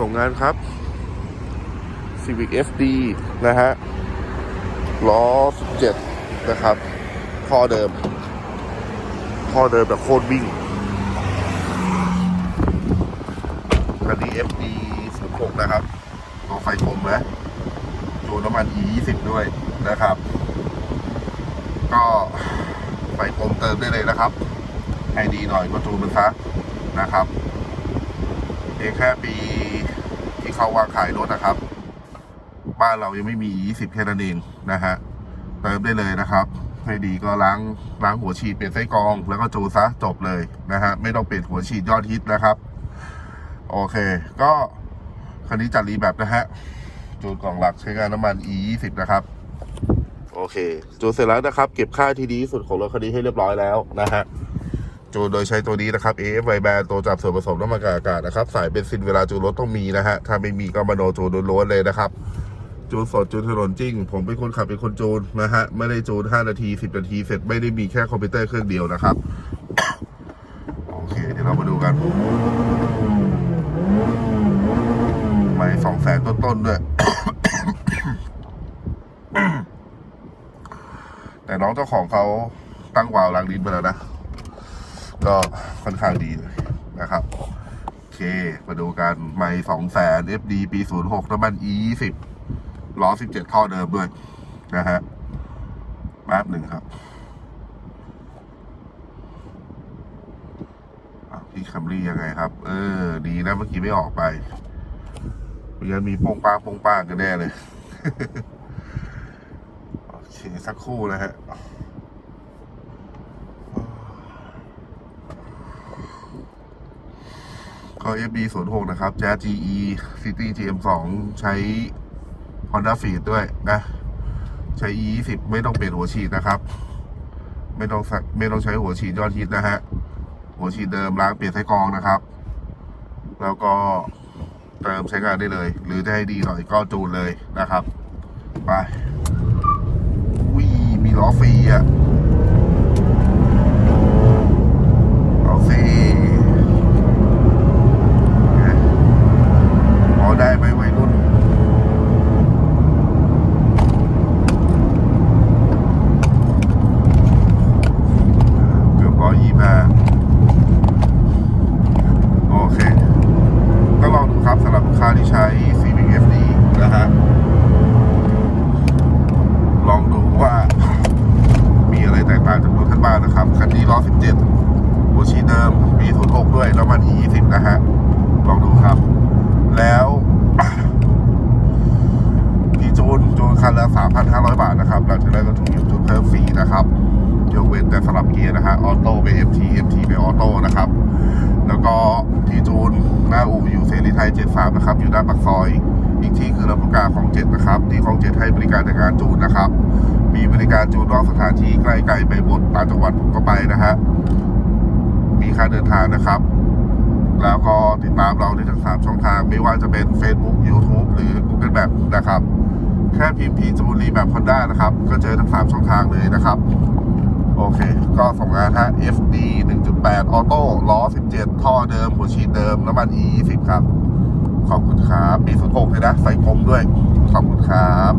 ส่งงานครับ Civic FD นะฮะล้อ 17 นะครับท่อเดิมท่อเดิมแบบโคตรวิ่งคันนี้ FD 06นะครับตัวไฟกลมนะตัวน้ำมัน E 20 ด้วยนะครับ ก็ไฟกลมเติมได้เลยนะครับ ให้ดีหน่อยก็จูนมันซะนะครับ เพียงแค่ปีที่เขาวางขายรถนะครับ บ้านเรายังไม่มี 20 แค่นั้นเองนะฮะ เติมได้เลยนะครับให้ดีก็ล้างล้างหัวฉีดเปลี่ยนไส้กรอง แล้วก็จูซะจบเลยนะฮะ ไม่ต้องเปลี่ยนหัวฉีดยอดฮิตนะครับ โอเค ก็คันนี้จัดรีแบบนะฮะ จูนกล่องหลักใช้งานน้ำมัน E 20นะครับ โอเค จูนเสร็จแล้วนะครับ เก็บค่าที่ดีที่สุดของรถคันนี้ให้เรียบร้อยแล้วนะฮะ จูนโดยใช้ตัวนี้นะครับ AF i b a n ตัวจับส่วนผสมน้ำมันกับอากาศนะครับ สายเบนซินเวลาจูนรถต้องมีนะฮะ ถ้าไม่มีก็มาโนจูนล้วนเลยนะครับ จูนสดจูนถนนจริง ผมเป็นคนขับเป็นคนจูนนะฮะ ไม่ได้จูน 5 นาที 10 นาทีเสร็จไม่ได้มีแค่คอมพิวเตอร์เครื่องเดียวนะครับ โอเค เดี๋ยวเรามาดูกันไม่สองแสนต้นๆด้วยแต่น้องเจ้าของเขาตั้งวาล์วล้างลิ้นไปแล้วนะ ก็ค่อนข้างดีเลยนะครับ โอเค มาดูกันไม่สองแสน FD ปีศูนย์หกน้ำมัน E ยี่สิบล้อสิบเจ็ดท่อเดิมด้วยนะฮะแป๊บหนึ่งครับพี่คัมรี่ยังไงครับ เออ ดีนะเมื่อกี้ไม่ออกไปไม่งั้นมีโป้งป้างโป้งป้างกันแน่เลย โอเค สักครู่นะฮะ ก็ FB 0 6นะครับ Jazz GE City GM 2ใช้ Honda Fit ด้วยนะ ใช้ E 20ไม่ต้องเปลี่ยนหัวฉีดนะครับ ไม่ต้องไม่ต้องใช้หัวฉีดยอดฮิตนะฮะ หัวฉีดเดิมล้างเปลี่ยนไส้กรองนะครับ แล้วก็เติมใช้งานได้เลย หรือจะให้ดีหน่อยก็จูนเลยนะครับ ไปวิมีล้อฟรีอะ เอาสิพอได้ไหมวัยรุ่น เกือบร้อยยี่ห้าโอเค ก็ลองดูครับสำหรับลูกค้าที่ใช้ Civic FD นะฮะลองดูว่ามีอะไรแตกต่างจากรถท่านบ้างนะครับ คันนี้ล้อ 17 หัวฉีเดิมปี06ด้วยแล้วมัน E20 นะฮะ ลองดูครับ แล้วพี่จูนจูนคันละ 3,500 บาทนะครับ หลังจากนั้นก็ถูกหยุดจูนเพิ่มฟรีนะครับยกเว้นแต่สลับเกียร์นะฮะออโต้ไป FT FT ไปออโต้นะครับ แล้วก็ที่จูนหน้าอู่อยู่เสรีไทย 73 นะครับ อยู่ด้านปากซอย อีกที่คือลำลูกกาของ 7 นะครับ ที่ของ 7 ให้บริการในงานจูนนะครับ มีบริการจูนนอกสถานที่ใกล้ไกลไปหมดต่างจังหวัดผมก็ไปนะฮะ มีค่าเดินทางนะครับ แล้วก็ติดตามเราในทั้ง 3 ช่องทาง ไม่ว่าจะเป็น Facebook YouTube หรือ Google Map นะครับ แค่พิมพ์พีจูนรีแบบ Honda นะครับ ก็เจอทั้ง 3 ช่องทางเลยนะครับ โอเค ก็ส่งงานฮะ FD 1.8 ออโต้ล้อ 17 ท่อเดิมหัวฉีดเดิม น้ำมัน E 20 ครับ ขอบคุณครับ ปี 06 เลยนะ ใส่คมด้วย ขอบคุณครับ